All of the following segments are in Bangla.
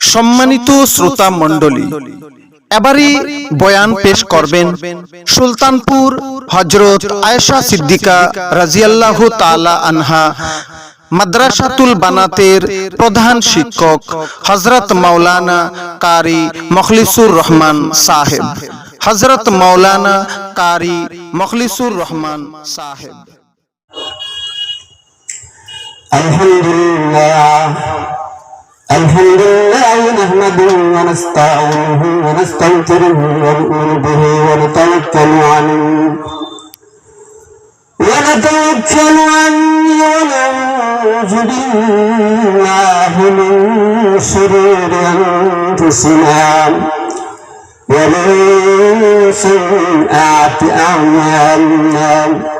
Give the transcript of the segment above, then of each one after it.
সম্মানিত শ্রোতা মন্ডলী এবারই বয়ান পেশ করবেন সুলতানপুর হজরত আয়েশা সিদ্দিকা রাজিয়াল্লাহ তালা আনহা, মাদ্রাসাতুল বানাতের প্রধান শিক্ষক হজরত মাওলানা কারি মখলিসুর রহমান সাহেব। হজরত মাওলানা কারি মখলিসুর রহমান সাহেব। আলহামদুলিল্লাহ। الحمد لله نحمده ونستعينه ونستغفره ونؤمن به ونتوكل عليه. ونتوكل عليه ونعوذ بالله من شرور أنفسنا ومن سيئات أعمالنا.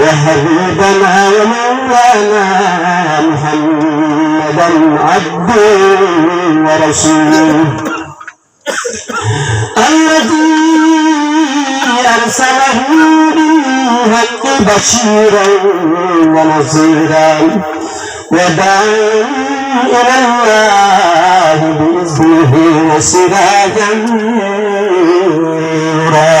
وحبيبنا ومولانا محمدا عبده ورسوله. الذي أرسله بالحق بشيرا ونذيرا وداعيا إلى الله بإذنه وسراجا منيرا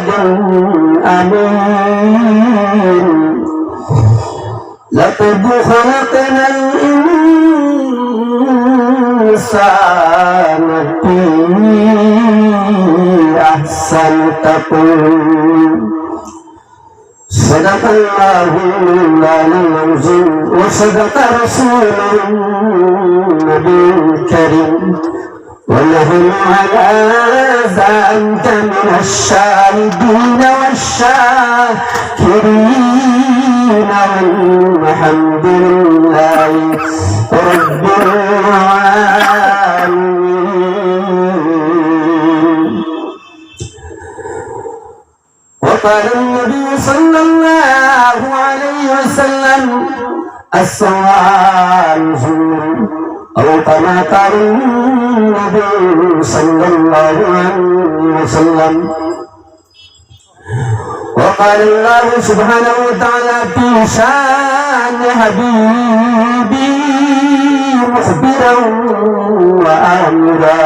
البلد الأمين لقد خلقنا الإنسان في أحسن تقويم صدق الله العلي العظيم وصدق رسوله النبي الكريم ونحن على ذلك من الشاهدين والشاكرين والحمد لله رب العالمين. وقال النبي صلى الله عليه وسلم زور. أو كما قال النبي صلى الله عليه وسلم. وقال الله سبحانه وتعالى في شأن حبيبي مخبرا وآمرا.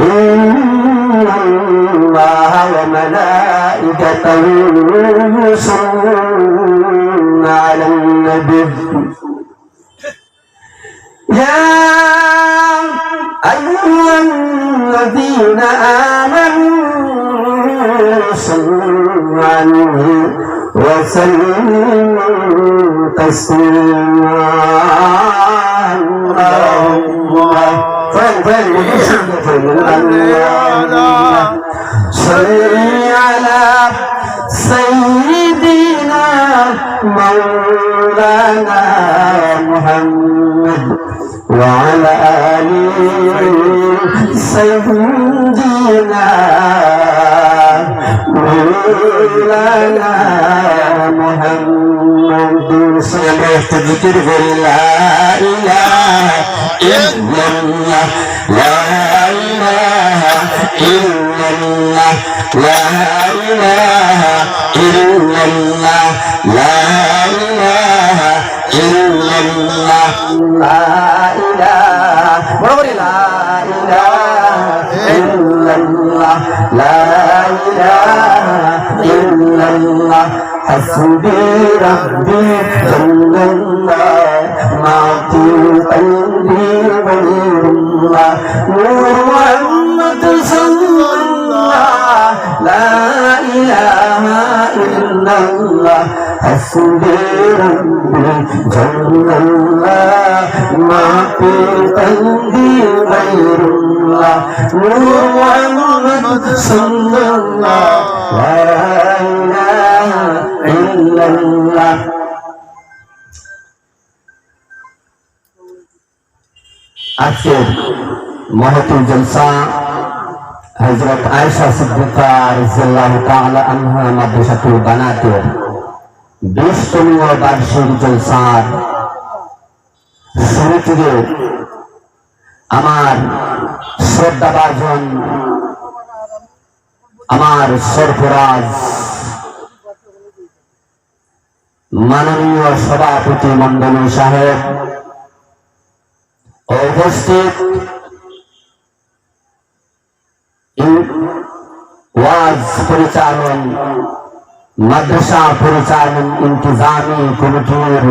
إن الله وملائكته يصلون على النبي. يا أيها الذين آمنوا صلوا عليه وسلموا تسليما اللهم فين فين اللهم مولانا محمد وعلى آله سيدنا مولانا محمد سمعت ذكر لا إله إلا الله لا إلا الله لا إله إلا الله لا إله إلا الله لا إله لا إله إلا الله لا إله إلا الله حسبي ربي جل الله معطي قلبي غير الله نور محمد صلى الله لا إله إلا الله حسبي ربي جل الله ما في قلبي غير الله نور محمد صلى الله لا إله إلا الله আজকের মহতুল জলসা হজরত আয়েশা সিদ্দিকা রাদিয়াল্লাহু তাআলা আনহা মাদ্রাসাতুল বানাতের বিশতম বার্ষিক জলসার শুরু আমার শ্রদ্ধাভাজন, আমার সরফরাজ, মাননীয় সভাপতি মন্ডলী সাহেব, উপস্থিত ওয়াজ পরিচালন, মাদ্রাসা পরিচালন, ইন্তজামি কমিটির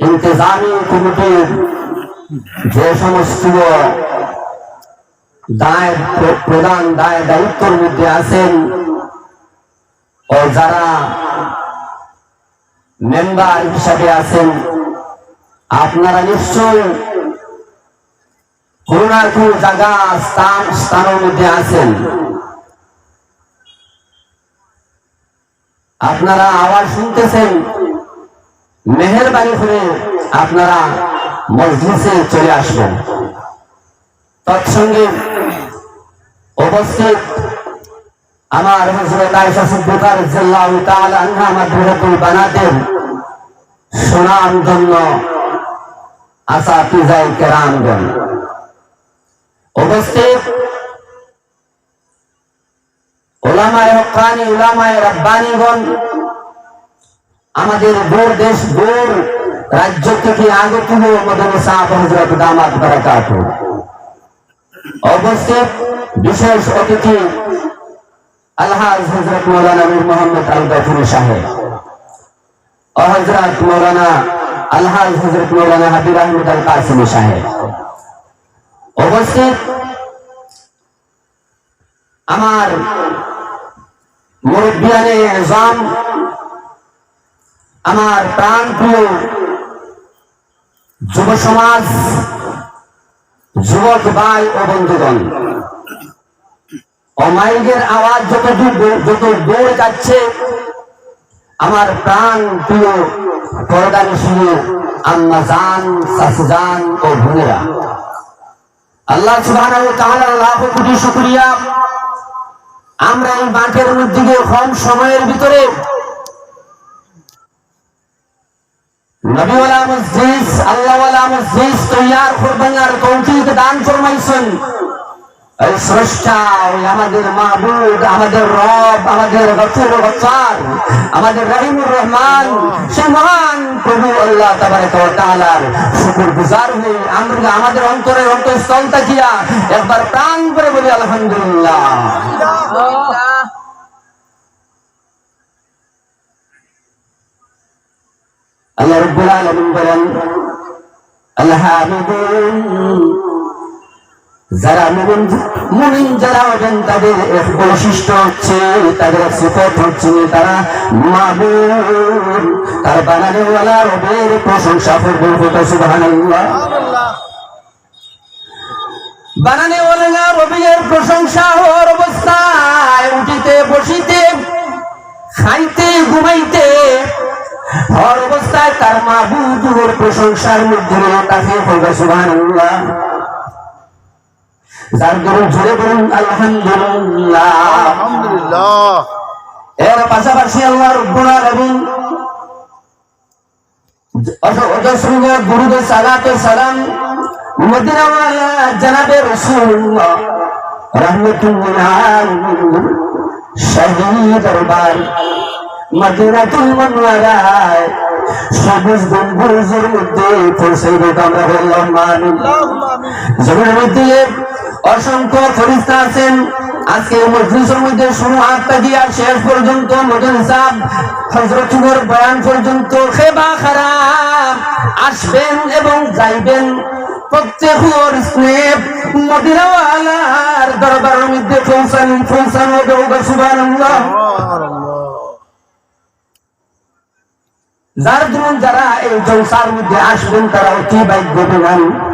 ইন্তজামি কমিটির যে সমস্ত প্র- প্রধান দায় দায়িত্বের মধ্যে আছেন ও যারা মেম্বার হিসাবে আছেন আপনারা নিশ্চয় না কোনো জায়গা, স্থান, স্থানের মধ্যে আছেন। আপনারা আওয়াজ শুনতেছেন, মেহরবানি করে আপনারা মসজিদে চলে আসবেন। তৎসঙ্গে উপস্থিত আমার হজরত রাদিয়াল্লাহু তাআলা আনহা মাদ্রাসাতুল বানাতের সুনাম আসাতিজাই কেরামগণ উপস্থিত ওলামায়ে হক্কানি ওলামায়ে রাব্বানিগণ, আমাদের দূর দেশ দূর রাজ্য থেকে আগত সাহেব হজরত উপস্থিত বিশেষ অতিথি আলহাজ মৌলানা মোহাম্মদ আল গফুরি সাহেব। ও মৌলানা আলহাজ হজরত মৌলানা হাবিব আহমদ আল কাসিমি সাহেব। উপস্থিত আমার মুরব্বিয়ানে এজাম, আমার প্রাণ প্রিয় যুব সমাজ, যুবক ভাই ও বন্ধুগণ, ও মাইকের আওয়াজ যত দূর যত দূর যাচ্ছে আমার প্রাণ প্রিয় পরদান শুনে আম্মা জান সাসজান ও বোনেরা। আল্লাহ সুবহানাহু তাআলার লাখ কোটি শুকরিয়া। আমরা এই মাঠের মধ্যে কম সময়ের ভিতরে নবীওয়ালা মসজিদ আল্লাহওয়ালা মসজিদ তৈয়ার করবেন আর তৌফিক দান ফরমাইছেন। আমাদের মাহবুব, আমাদের রব, আমাদের গফুর গফার, আমাদের রহিমুর রহমান, সে মহান প্রভু আল্লাহ তাবারক ওয়া তাআলার শুকর গুজার হয়ে আমরা আমাদের অন্তরের অন্তঃস্থল তাকিয়া একবার প্রাণ করে বলি, আলহামদুলিল্লাহ। আল্লাহ রব্বুল আলামিন বলেন, আলহামিদুন যারা মুমিন যারা হবেন তাদের এক বৈশিষ্ট্য হচ্ছে, তাদের সিফত হচ্ছে তারা মাবুদ তার বানানেওয়ালা রবের প্রশংসা করবে হতো সুবহানাল্লাহ। বানানেওয়ালা রবের প্রশংসা হওয়ার অবস্থায় উঠিতে, বসিতে, খাইতে, ঘুমাইতে হর অবস্থায় তার মাহবুদুর প্রশংসার মধ্যে তাকে হবে সুবহানাল্লাহ। যার দরুন জুড়ে বলুন আলহামদুলিল্লাহ। আলহামদুলিল্লাহ। এর পাশাপাশি আল্লাহ রব্বুল আলামিন অজস্র গুরুদের সালাতে সালাম মদিনাওয়ালা জানাবে রসুল্লাহ রহমতুল্লিল আলামিন। শাহী দরবার মদিনাতুল মুনওয়ারায় সবুজ গম্বুজের মধ্যে পৌঁছাইব আমরা বললাম আমিন। জমিনের মধ্যে অসংখ্য ফরিস্তা আছেন। আজকে মজলিসের মধ্যে শুরু আটটা দিয়া শেষ পর্যন্ত মদন সাহেব হজরত বয়ান পর্যন্ত খেবা খারাপ। আসবেন এবং যাইবেন। যার ধরুন যারা এই জলসার মধ্যে আসবেন, তারা অতি ভাগ্যবান।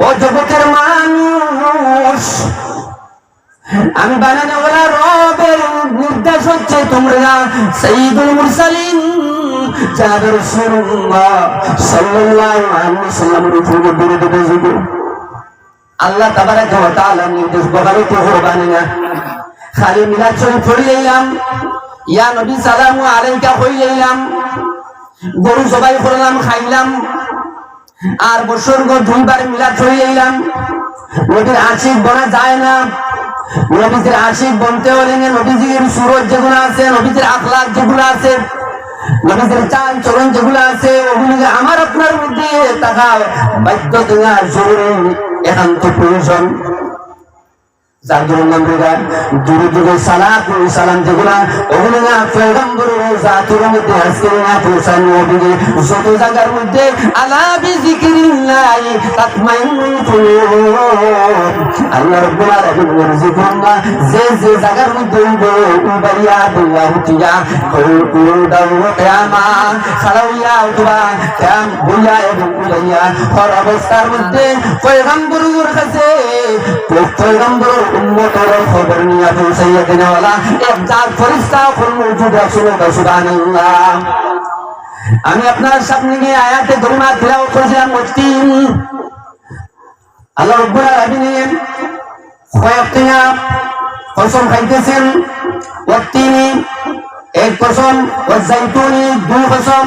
ও মানুষ। আমি বানানো ওরা রবের নির্দেশ হচ্ছে তোমরা সঈদুল মুরসালিন আল্লাহ নির্দেশ না। খালি ইয়া গরু জবাই খাইলাম। আর বছর দুইবার মিলাদ এলাম। নবীর আশিক বনা যায় না। নবীজির আশিক বনতে হলে নবীজির সুরজ যেগুলো আছে, নবীজির আখলাক যেগুলো আছে নবীজির চাল চলন যেগুলো আছে ওগুলিকে আমার আপনার মধ্যে থাকা বাধ্য দেওয়া জরুরি একান্ত প্রয়োজন। যার জন্য আমরা দূরে দূরে সালাত ও সালাম যেগুলা ওগুলো না পয়গম্বর ও মধ্যে আজকে না পৌঁছানো হবে যত জায়গার মধ্যে আলা বিজিকিরিল্লাহ তাতমাইন্নুল কুলুব আল্লাহ রাব্বুল আলামিন জিকিরুল্লাহ যে যে জায়গার মধ্যে উবাইয়া বিল্লাহ তিয়া কুল কুল দাও কিয়ামা খালাউয়া উঠবা, কিয়াম বুইয়া এবং উবাইয়া হর অবস্থার মধ্যে পয়গম্বরের কাছে পয়গম্বর আমি আপনার সামনে গিয়ে আয়াতে দরমা তিলাওয়াত করেছিলাম মুস্তিম আল্লাহ কসম খাইতেছেন। এক কসম দুই কসম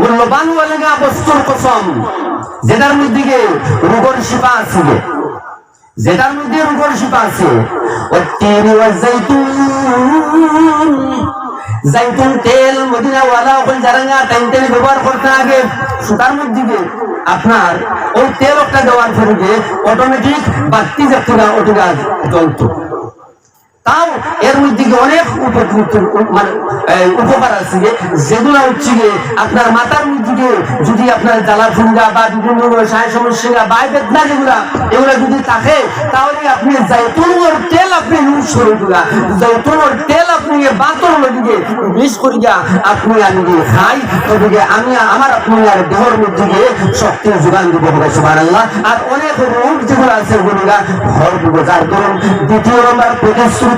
মূল্যবান না বস্তুর কসম। যেটার মধ্যে রোগর শিপা আছে যেটার মধ্যে রোগর শিপা আছে। জাইতুন তেল মদিনা ওয়ালা ওখান জারাঙ্গা টাইম তেল ব্যবহার করতে আগে সুতার মধ্যে আপনার ওই তেল একটা দেওয়ার পরে অটোমেটিক বাড়তি বাতি যাত্রা ওটুকা জ্বলতো। তাও এর মধ্যে অনেক মানে উপকার আছে যে যেগুলো হচ্ছে গিয়ে আপনার মাথার মধ্যে যদি আপনার জ্বালা ফুঙ্গা বা বিভিন্ন সায় সমস্যা বা বেদনা যেগুলা, এগুলো যদি থাকে, তাহলে আপনি জৈতুনের তেল আপনি ইউজ করে দিলা জৈতুনের তেল আপনি বাতর দিকে মিস করিয়া আপনি আমি খাই। ওদিকে আমি, আমার আপনি আর দেহর মধ্যে গিয়ে শক্তির যোগান দিব হবে, সুবহানাল্লাহ। আর অনেক রোগ যেগুলো আছে, ওগুলো ঘর দিব যার ধরুন দ্বিতীয় নম্বর প্রতিশ্রুতি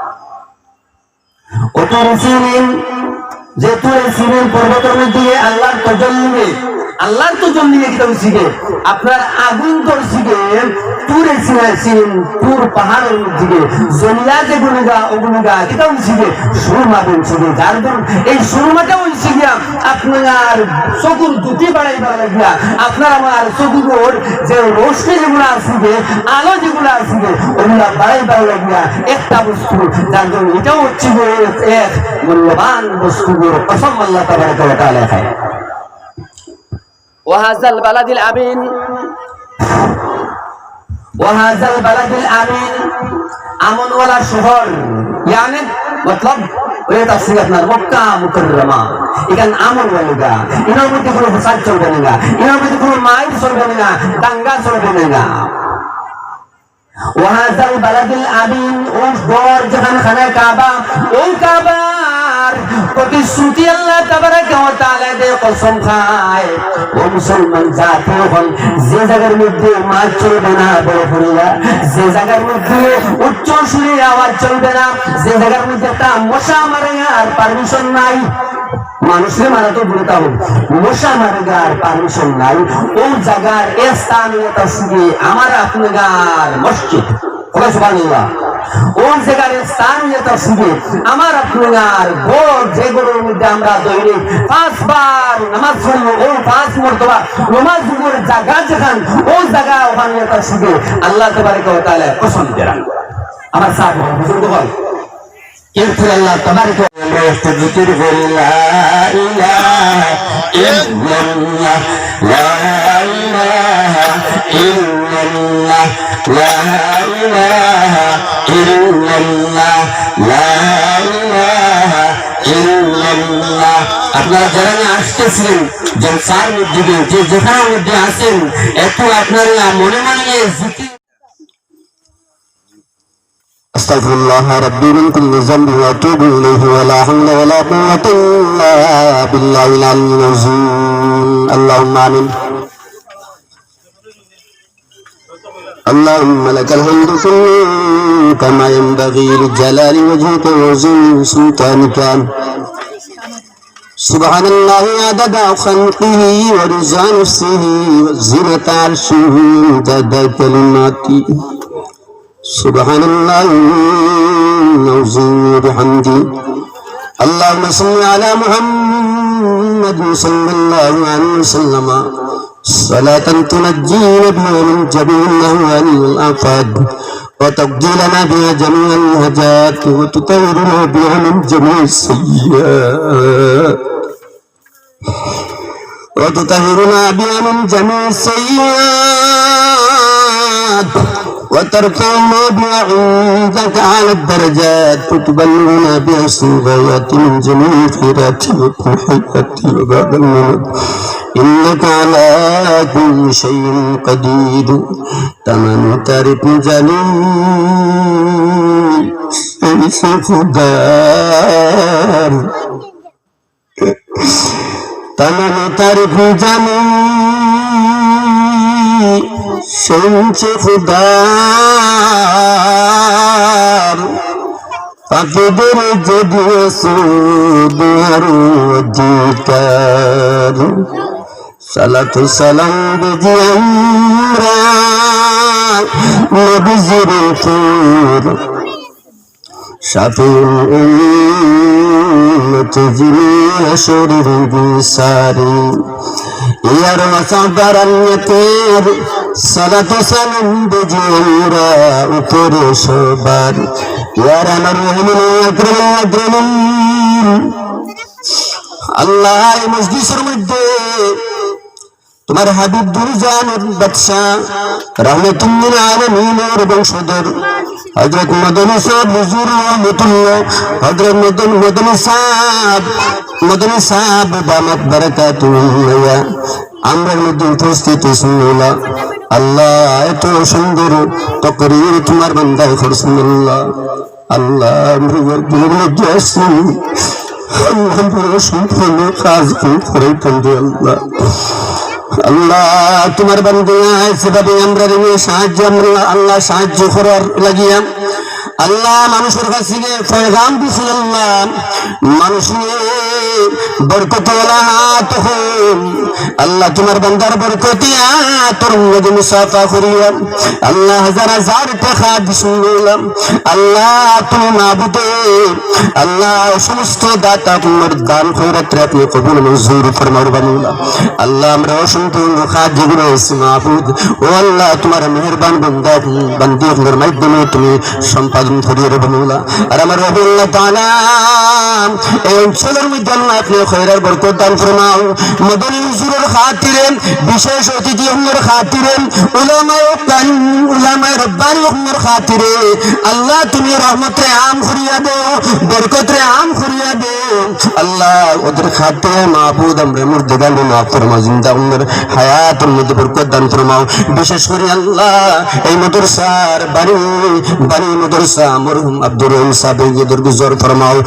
অত রসিলেন যে তুই সিনেন পর্বতের মধ্যে আল্লাহর আল্লাহর তজল্লিমে নিয়ে শিখে, আপনার আগুন তোর শিখে তুরে সিনেন তুর পাহাড়ের মধ্যে জমিয়া যে গুণগা অগুণগা এটা ওই শিখে সুরমা গুণ শিখে যার ধরুন এই সুরমাটা ওই শিখে আপনার চকুর দুটি বাড়াই বাড়াই গিয়া আপনার আমার চকুর যে রোশনি যেগুলো আসবে আলো যেগুলো আসবে ওগুলা বাড়াই বাড়াই গিয়া একটা বস্তু যার জন্য এটাও হচ্ছে যে এক মূল্যবান বস্তুগুলো কসম আল্লাহ তাবারাকা ওয়া তাআলা খায় وهذا البلد الأمين ওয়াহাজাল বালাদুল আমিন, আমনওয়ালা শহর, ইয়ানি, মতলব, ওই তাফসীর মক্কা মুকাররমা। এখানে আমন বলেগা ইনার মধ্যে কোনো ফসাদ চলবে না ইনার মধ্যে কোনো মাইর চলবে না, দাঙ্গা চলবে না। বালাদুল আমিন যেখানে খানা কাবা, ওই কাবা কাবার প্রতিশ্রুতি আল্লাহ তাবারাকা ওয়া তাআলা দিয়ে কসম খায়। ও মুসলমান জাতি হল যে জায়গার মধ্যে মাছ চলবে না বড় করিয়া যে জায়গার মধ্যে উচ্চ সুরে আওয়াজ চলবে না, যে জায়গার মধ্যে একটা মশা মারে আর পারমিশন নাই। মানুষের মারা তো বলতে হবে মশা মারে গার পারমিশন নাই। ও জায়গার এ স্থান এটা শুধু আমার আপনার মসজিদ। কথা সুবহানাল্লাহ। ওই জায়গার স্থান এটা শুধু আমার আপনার গোর যে গোরের মধ্যে আমরা দৈনিক পাঁচবার নামাজ পড়বো ও পাঁচ মর্তবা নামাজ পড়ার জায়গা যেখান ওই জায়গা ওখানে এটা শুধু আল্লাহ তাবারক ওয়া তাআলা পছন্দ করেন আমার সাহেব বুজুর্গ বল কিন্তু আল্লাহ তাবারক ذكر لا إله إلا الله لا إله إلا الله لا إله إلا الله لا إله إلا الله আপনারা যারা না আসতেছিলেন জলসার মধ্যে দিয়ে, যে যেখানের মধ্যে আছেন একটু আপনারা মনে মনে জিকির أستغفر الله ربي من كل ذنب وأتوب إليه ولا حول ولا قوة إلا بالله العلي العظيم اللهم آمين اللهم لك الحمد كله كما ينبغي لجلال وجهك وعظيم سلطانك. سبحان الله عدد خلقه ورضا نفسه وزنة عرشه ومدد كلماته سبحان الله العظيم بحمده اللهم صل على محمد صلى الله عليه وسلم. صلاة تنجينا بها من جميع الأهوال والآفات وتقضي لنا بها جميع الحاجات وتطهرنا بها من جميع السيئات وتطهرنا بها من جميع السيئات وترفعنا بها عندك على الدرجات وتبلغنا بها الغايات من جميع الخيرات والحياة وبعد الموت إنك على كل شيء قدير تمام تعرف جليل سيف دار تمام تعرف جليل শুনছে খুদার। পাখিদের যদি সুদার অধিকার। সালাতু সালাম বুঝি আমরা নবীজির ফুর শাফিউল উম্মত যিনি শরীর বিসারি ইয়ার আল্লাতের সালাত সালাম আমরা উপরে সবার। ইয়ার আমার রহমান আল্লাহ মসজিদের মধ্যে তোমার হাবিব দুরজানের বাদশাহ রহমতুল্লিল আলমিনের বংশধর। হজরত মদনী সাহেব হুজুর হজরত মদন মদনী সাহেব মদনী সাহেব দামাত বারাকাতুল্লাহ আমরার মধ্যে উপস্থিত শুনলা আল্লাহ, এত সুন্দর তকরির তোমার বান্দায় করছেন আল্লাহ। আল্লাহ আমরা মধ্যে আসছি আমরা সম্পূর্ণ কাজ করে আল্লাহ। আল্লাহ তোমার বন্ধু সেভাবে আমরা সাহায্য আমরা আল্লাহ সাহায্য করার লাগিয়া আল্লাহ মানুষের কাছে পয়গাম আল্লাহ তোমার আল্লাহ দিছিলাম আল্লাহ তুমি আল্লাহ সমস্ত দাতা তোমার দান খৈরাত আপনি কবুল ফরমার বানুলা। আল্লাহ আমরা অসংখ্য ও আল্লাহ তোমার মেহরবান বন্দা বান্দি মাধ্যমে তুমি সম্পাদন করিয়ে বানুলা আর আমার রবুল্লাহ তাআলা এই অঞ্চলের মধ্যে আল্লাহ আপনি খৈরার বরকত দান ফরমাও। মদনী হুজুরের খাতিরে, বিশেষ অতিথি হমের খাতিরে, উলামায়ে উলামায়ে রব্বানি হমের খাতিরে, আল্লাহ তুমি রহমতে আম করিয়া দেও বরকতে আম করিয়া দেও আল্লাহ ওদের খাতে মাহবুদ আমরা মুর্দেগান মাফ ফরমাও, জিন্দা উমর হায়াতের মধ্যে বরকত দান ফরমাও। বিশেষ করে আল্লাহ, এই মাদ্রাসার বাড়ি বাড়ি মাদ্রাসা মরহুম আব্দুর রহিম সাহেব দরগুজর ফরমাও